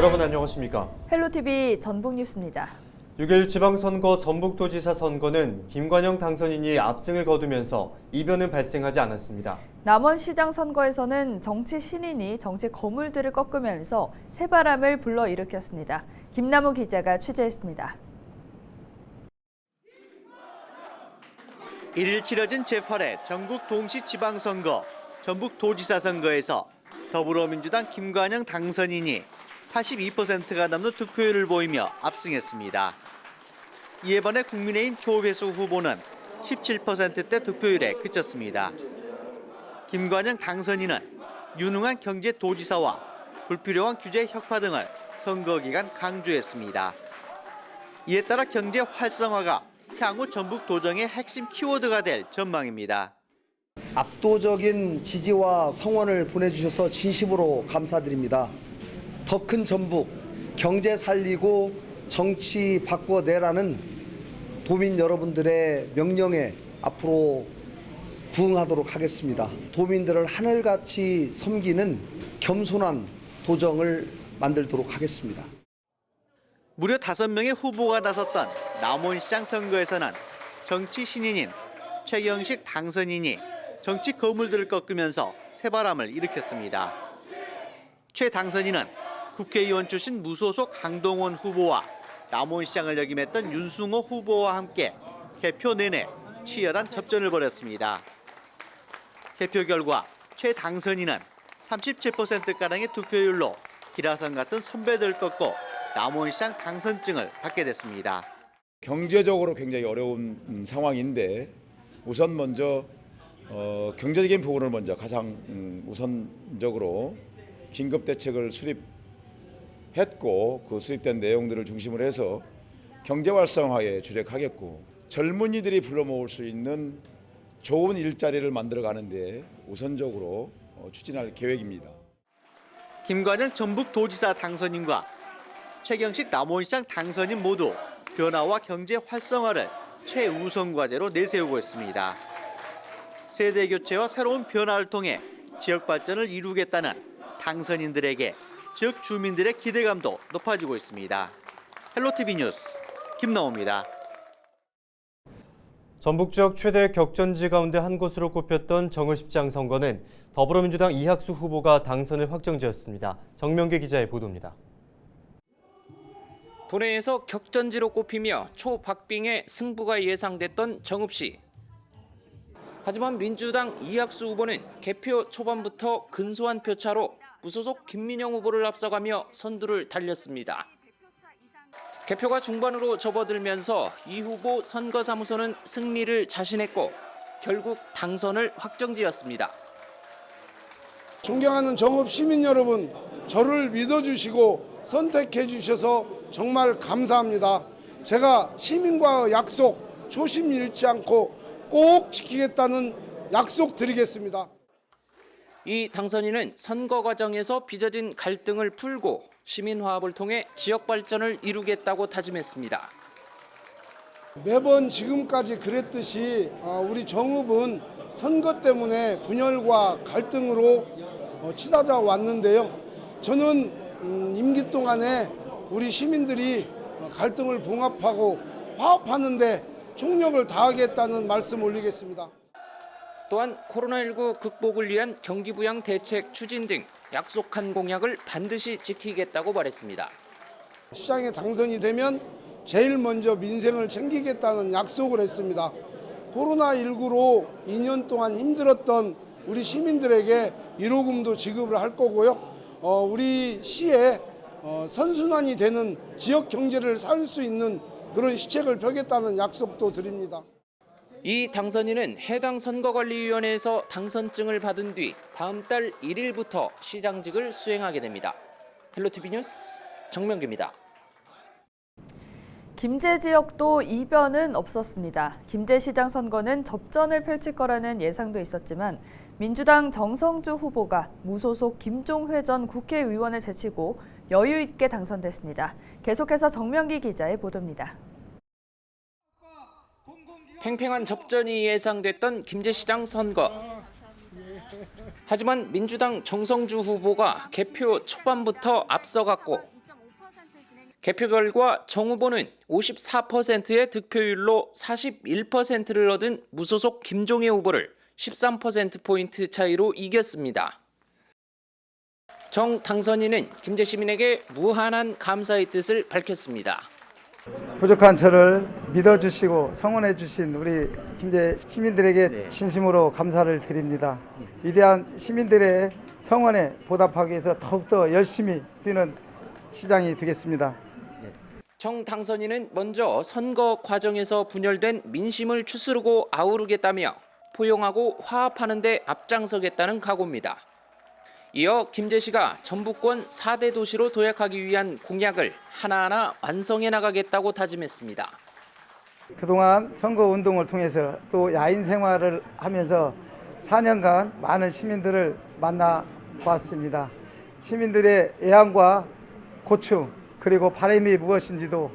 여러분 안녕하십니까? 헬로티비 전북 뉴스입니다. 6일 지방선거 전북도지사 선거는 김관영 당선인이 압승을 거두면서 이변은 발생하지 않았습니다. 남원시장 선거에서는 정치 신인이 정치 거물들을 꺾으면서 새바람을 불러일으켰습니다. 김남우 기자가 취재했습니다. 1일 치러진 제8회 전국 동시 지방선거 전북도지사 선거에서 더불어민주당 김관영 당선인이 82%가 넘는 득표율을 보이며 압승했습니다. 이에 반해 국민의힘 조회수 후보는 17%대 득표율에 그쳤습니다. 김관영 당선인은 유능한 경제 도지사와 불필요한 규제 혁파 등을 선거 기간 강조했습니다. 이에 따라 경제 활성화가 향후 전북 도정의 핵심 키워드가 될 전망입니다. 압도적인 지지와 성원을 보내주셔서 진심으로 감사드립니다. 더 큰 전북, 경제 살리고 정치 바꾸어 내라는 도민 여러분들의 명령에 앞으로 부응하도록 하겠습니다. 도민들을 하늘같이 섬기는 겸손한 도정을 만들도록 하겠습니다. 무려 다섯 명의 후보가 나섰던 남원시장 선거에서는 정치 신인인 최경식 당선인이 정치 거물들을 꺾으면서 새바람을 일으켰습니다. 최 당선인은 국회의원 출신 무소속 강동원 후보와 남원시장을 역임했던 윤승호 후보와 함께 개표 내내 치열한 접전을 벌였습니다. 개표 결과 최 당선인은 37%가량의 득표율로 기라성 같은 선배들을 꺾고 남원시장 당선증을 받게 됐습니다. 경제적으로 굉장히 어려운 음, 상황인데 우선 먼저 어, 경제적인 부분을 먼저 가장 음, 우선적으로 긴급 대책을 수립 했고 그 수립된 내용들을 중심으로 해서 경제 활성화에 주력하겠고 젊은이들이 불러 모을 수 있는 좋은 일자리를 만들어 가는데 우선적으로 어, 추진할 계획입니다. 김관영 전북도지사 당선인과 최경식 남원시장 당선인 모두 변화와 경제 활성화를 최우선 과제로 내세우고 있습니다. 세대 교체와 새로운 변화를 통해 지역 발전을 이루겠다는 당선인들에게 지역 주민들의 기대감도 높아지고 있습니다. 헬로티비 뉴스 김나호입니다. 전북 지역 최대 격전지 가운데 한 곳으로 꼽혔던 정읍시장 선거는 더불어민주당 이학수 후보가 당선을 확정지었습니다. 정명계 기자의 보도입니다. 도내에서 격전지로 꼽히며 초박빙의 승부가 예상됐던 정읍시. 하지만 민주당 이학수 후보는 개표 초반부터 근소한 표차로 무소속 김민영 후보를 앞서가며 선두를 달렸습니다. 개표가 중반으로 접어들면서 이 후보 선거사무소는 승리를 자신했고 결국 당선을 확정지었습니다. 존경하는 정읍 시민 여러분, 저를 믿어주시고 선택해 주셔서 정말 감사합니다. 제가 시민과의 약속 초심 잃지 않고 꼭 지키겠다는 약속 드리겠습니다. 이 당선인은 선거 과정에서 빚어진 갈등을 풀고 시민 화합을 통해 지역 발전을 이루겠다고 다짐했습니다. 매번 지금까지 그랬듯이 어, 우리 정읍은 선거 때문에 분열과 갈등으로 어, 치닫아 왔는데요. 저는 음, 임기 동안에 우리 시민들이 어, 갈등을 봉합하고 화합하는데 총력을 다하겠다는 말씀 올리겠습니다. 또한 코로나19 극복을 위한 경기 부양 대책 추진 등 약속한 공약을 반드시 지키겠다고 말했습니다. 시장에 당선이 되면 제일 먼저 민생을 챙기겠다는 약속을 했습니다. 코로나19로 2년 동안 힘들었던 우리 시민들에게 1호금도 지급을 할 거고요. 어, 우리 시에 어, 선순환이 되는 지역 경제를 살 수 있는 그런 시책을 펴겠다는 약속도 드립니다. 이 당선인은 해당 선거관리위원회에서 당선증을 받은 뒤 다음 달 1일부터 시장직을 수행하게 됩니다. 헬로티비 뉴스 정명기입니다. 김제 지역도 이변은 없었습니다. 김제시장 선거는 접전을 펼칠 거라는 예상도 있었지만 민주당 정성주 후보가 무소속 김종회 전 국회의원을 제치고 여유 있게 당선됐습니다. 계속해서 정명기 기자의 보도입니다. 팽팽한 접전이 예상됐던 김제시장 선거. 하지만 민주당 정성주 후보가 개표 초반부터 앞서갔고 개표 결과 정 후보는 54%의 득표율로 41%를 얻은 무소속 김종혜 후보를 13%포인트 차이로 이겼습니다. 정 당선인은 김제 시민에게 무한한 감사의 뜻을 밝혔습니다. 부족한 저를 믿어주시고 성원해 주신 우리 김제 시민들에게 네. 진심으로 감사를 드립니다. 위대한 시민들의 성원에 보답하기 위해서 더욱더 열심히 뛰는 시장이 되겠습니다. 정 당선인은 먼저 선거 과정에서 분열된 민심을 추스르고 아우르겠다며 포용하고 화합하는 데 앞장서겠다는 각오입니다. 이어 김제시가 전북권 4대 도시로 도약하기 위한 공약을 하나하나 완성해 나가겠다고 다짐했습니다. 그동안 선거 운동을 통해서 또 야인 생활을 하면서 4년간 많은 시민들을 만나 보았습니다. 시민들의 애환과 고충 그리고 바람이 무엇인지도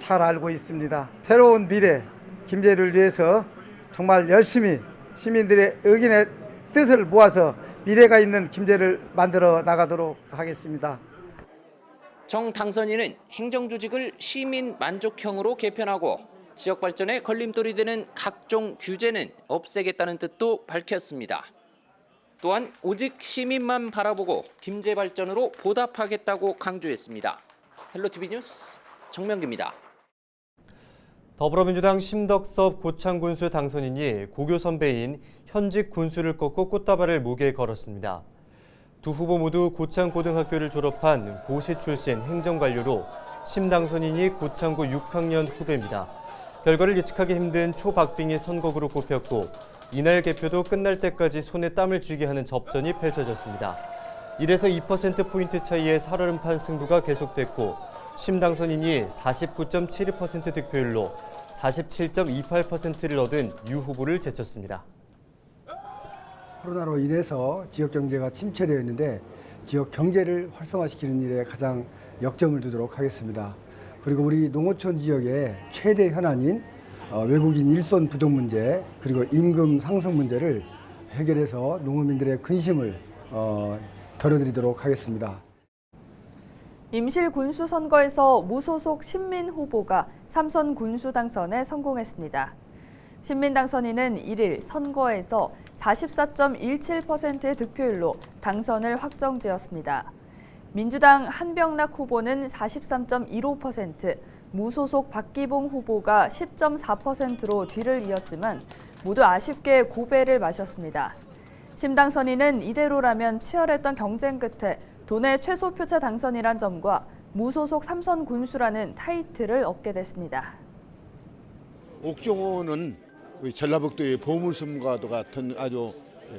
잘 알고 있습니다. 새로운 미래 김제를 위해서 정말 열심히 시민들의 의견의 뜻을 모아서 미래가 있는 김제를 만들어 나가도록 하겠습니다. 정 당선인은 행정조직을 시민 만족형으로 개편하고 지역 발전에 걸림돌이 되는 각종 규제는 없애겠다는 뜻도 밝혔습니다. 또한 오직 시민만 바라보고 김제 발전으로 보답하겠다고 강조했습니다. 헬로티비 뉴스 정명기입니다. 더불어민주당 심덕섭 고창군수 당선인이 고교 선배인 현직 군수를 꺾고 꽃다발을 목에 걸었습니다. 두 후보 모두 고창고등학교를 졸업한 고시 출신 행정관료로 심 당선인이 고창고 6학년 후배입니다. 결과를 예측하기 힘든 초박빙이 선거구로 꼽혔고 이날 개표도 끝날 때까지 손에 땀을 쥐게 하는 접전이 펼쳐졌습니다. 1에서 2%포인트 차이의 살얼음판 승부가 계속됐고 심 당선인이 49.72% 득표율로 47.28%를 얻은 유 후보를 제쳤습니다. 코로나로 인해서 지역 경제가 침체되어 있는데 지역 경제를 활성화시키는 일에 가장 역점을 두도록 하겠습니다. 그리고 우리 농어촌 지역의 최대 현안인 어, 외국인 일손 부족 문제 그리고 임금 상승 문제를 해결해서 농어민들의 근심을 어, 덜어드리도록 하겠습니다. 임실 군수 선거에서 무소속 신민 후보가 삼선 군수 당선에 성공했습니다. 신민 당 선인은 1일 선거에서 44.17%의 득표율로 당선을 확정지었습니다. 민주당 한병락 후보는 43.15%, 무소속 박기봉 후보가 10.4%로 뒤를 이었지만 모두 아쉽게 고배를 마셨습니다. 심당 선인은 이대로라면 치열했던 경쟁 끝에 도내 최소 표차 당선이란 점과 무소속 삼선 군수라는 타이틀을 얻게 됐습니다. 옥정호는 전라북도의 보물섬과도 같은 아주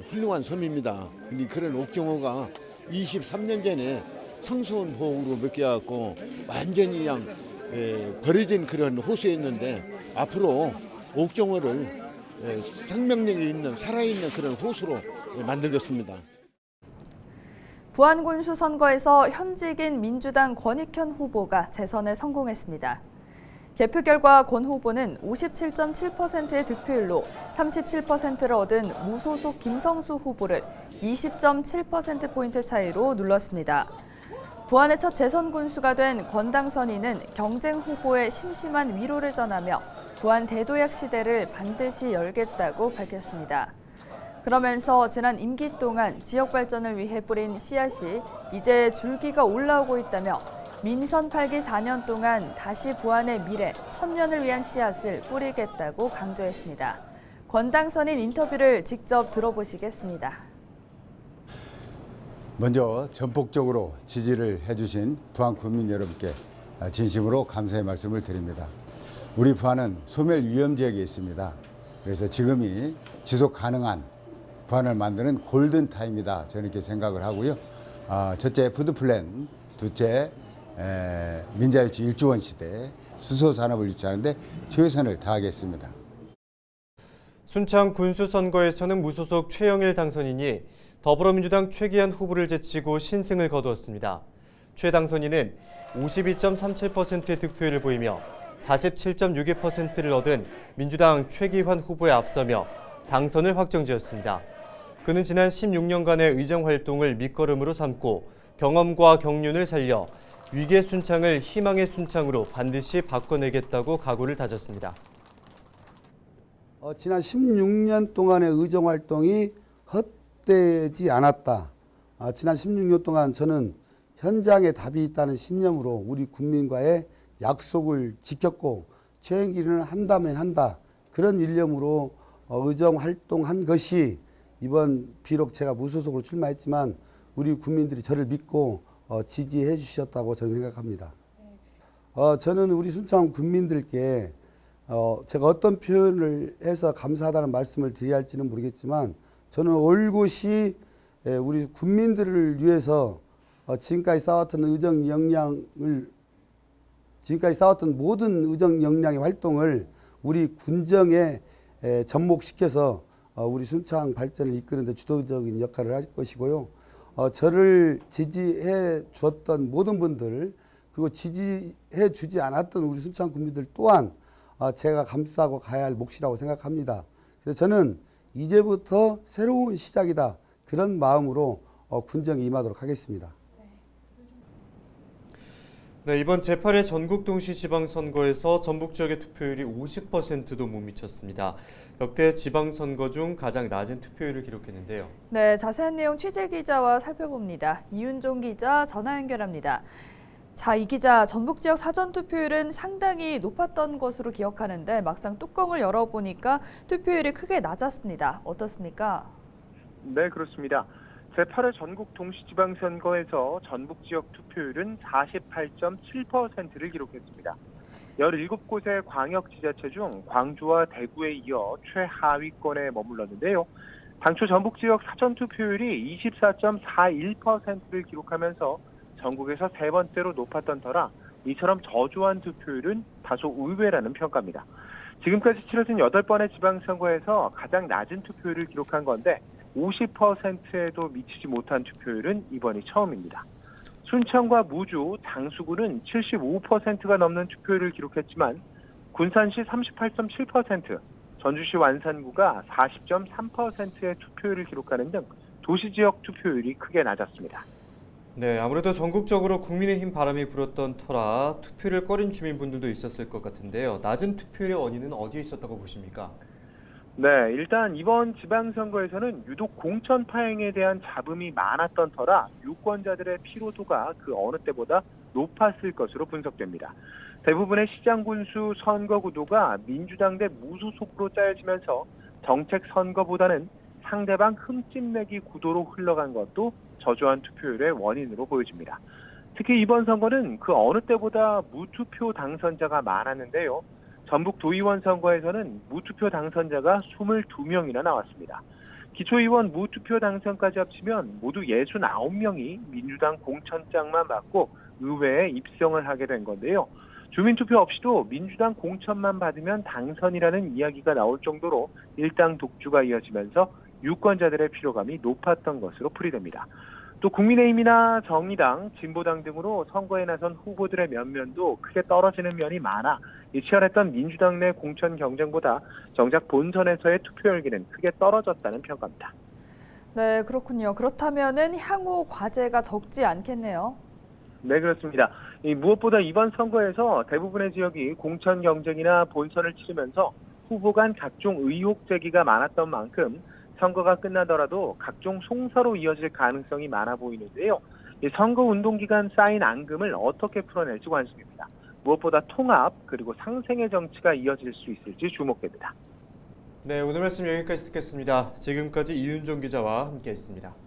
훌륭한 섬입니다. 그런 옥정호가 23년 전에 상수원 보호로 맡겨갖고 완전히 그냥 에, 버려진 그런 호수였는데 앞으로 옥정호를 에, 생명력이 있는 살아있는 그런 호수로 에, 만들겠습니다. 부안군수 선거에서 현직인 민주당 권익현 후보가 재선에 성공했습니다. 개표 결과 권 후보는 57.7%의 득표율로 37%를 얻은 무소속 김성수 후보를 20.7%포인트 차이로 눌렀습니다. 부안의 첫 재선 군수가 된 권당 선인은 경쟁 후보의 심심한 위로를 전하며 부안 대도약 시대를 반드시 열겠다고 밝혔습니다. 그러면서 지난 임기 동안 지역 발전을 위해 뿌린 씨앗이 이제 줄기가 올라오고 있다며 민선 8기 4년 동안 다시 부안의 미래, 천년을 위한 씨앗을 뿌리겠다고 강조했습니다. 권당선인 인터뷰를 직접 들어보시겠습니다. 먼저 전폭적으로 지지를 해주신 부안 국민 여러분께 진심으로 감사의 말씀을 드립니다. 우리 부안은 소멸 위험 지역에 있습니다. 그래서 지금이 지속 가능한 부안을 만드는 골든 타임이다. 저는 이렇게 생각을 하고요. 아, 첫째 푸드 플랜, 둘째 에, 민자유치 일주원 시대 수소 산업을 유치하는데 최선을 다하겠습니다. 순창 군수 선거에서는 무소속 최영일 당선인이 더불어민주당 최기한 후보를 제치고 신승을 거두었습니다. 최 당선인은 52.37%의 득표율을 보이며 47.62%를 얻은 민주당 최기환 후보에 앞서며 당선을 확정지었습니다. 그는 지난 16년간의 의정 활동을 밑거름으로 삼고 경험과 경륜을 살려 위기의 순창을 희망의 순창으로 반드시 바꿔내겠다고 각오를 다졌습니다. 어, 지난 16년 동안의 의정 활동이 헛되지 않았다. 아, 지난 16년 동안 저는 현장에 답이 있다는 신념으로 우리 국민과의 약속을 지켰고 최행기는 한다면 한다. 그런 일념으로 어, 의정 활동한 것이 이번 비록 제가 무소속으로 출마했지만 우리 국민들이 저를 믿고 어, 지지해 주셨다고 저는 생각합니다. 어, 저는 우리 순창 국민들께 어, 제가 어떤 표현을 해서 감사하다는 말씀을 드려야 할지는 모르겠지만 저는 올곧이 예, 우리 국민들을 위해서 어, 지금까지 쌓았던 의정 역량을 지금까지 쌓았던 모든 의정 역량의 활동을 우리 군정에 에, 접목시켜서 어, 우리 순창 발전을 이끄는 데 주도적인 역할을 할 것이고요. 어, 저를 지지해 주었던 모든 분들 그리고 지지해 주지 않았던 우리 순창 국민들 또한 어, 제가 감싸고 가야 할 몫이라고 생각합니다. 그래서 저는 이제부터 새로운 시작이다 그런 마음으로 어, 군정에 임하도록 하겠습니다. 네, 이번 제8회 전국 동시 지방선거에서 전북 지역의 투표율이 50%도 못 미쳤습니다. 역대 지방선거 중 가장 낮은 투표율을 기록했는데요. 네, 자세한 내용 취재 기자와 살펴봅니다. 이윤종 기자 전화 연결합니다. 자, 이 기자, 전북 지역 사전 투표율은 상당히 높았던 것으로 기억하는데 막상 뚜껑을 열어보니까 투표율이 크게 낮았습니다. 어떻습니까? 네, 그렇습니다. 제8회 전국 동시지방선거에서 전북 지역 투표율은 48.7%를 기록했습니다. 17곳의 광역 지자체 중 광주와 대구에 이어 최하위권에 머물렀는데요. 당초 전북 지역 사전 투표율이 24.41%를 기록하면서 전국에서 세 번째로 높았던 터라 이처럼 저조한 투표율은 다소 의외라는 평가입니다. 지금까지 치러진 8번의 지방선거에서 가장 낮은 투표율을 기록한 건데 50%에도 미치지 못한 투표율은 이번이 처음입니다. 순천과 무주, 장수군은 75%가 넘는 투표율을 기록했지만 군산시 38.7%, 전주시 완산구가 40.3%의 투표율을 기록하는 등 도시 지역 투표율이 크게 낮았습니다. 네, 아무래도 전국적으로 국민의힘 바람이 불었던 터라 투표를 꺼린 주민분들도 있었을 것 같은데요. 낮은 투표율의 원인은 어디에 있었다고 보십니까? 네, 일단 이번 지방선거에서는 유독 공천 파행에 대한 잡음이 많았던 터라 유권자들의 피로도가 그 어느 때보다 높았을 것으로 분석됩니다. 대부분의 시장 군수 선거 구도가 민주당 대 무소속으로 짜여지면서 정책 선거보다는 상대방 흠집내기 구도로 흘러간 것도 저조한 투표율의 원인으로 보여집니다. 특히 이번 선거는 그 어느 때보다 무투표 당선자가 많았는데요. 전북 도의원 선거에서는 무투표 당선자가 22명이나 나왔습니다. 기초의원 무투표 당선까지 합치면 모두 69명이 민주당 공천장만 받고 의회에 입성을 하게 된 건데요. 주민투표 없이도 민주당 공천만 받으면 당선이라는 이야기가 나올 정도로 일당 독주가 이어지면서 유권자들의 피로감이 높았던 것으로 풀이됩니다. 또 국민의힘이나 정의당, 진보당 등으로 선거에 나선 후보들의 면면도 크게 떨어지는 면이 많아 이 치열했던 민주당 내 공천 경쟁보다 정작 본선에서의 투표 열기는 크게 떨어졌다는 평가입니다. 네, 그렇군요. 그렇다면은 향후 과제가 적지 않겠네요. 네, 그렇습니다. 이 무엇보다 이번 선거에서 대부분의 지역이 공천 경쟁이나 본선을 치르면서 후보 간 각종 의혹 제기가 많았던 만큼 선거가 끝나더라도 각종 송사로 이어질 가능성이 많아 보이는데요. 이 선거 운동 기간 쌓인 앙금을 어떻게 풀어낼지 관심입니다. 무엇보다 통합 그리고 상생의 정치가 이어질 수 있을지 주목됩니다. 네, 오늘 말씀 여기까지 듣겠습니다. 지금까지 이윤종 기자와 함께했습니다.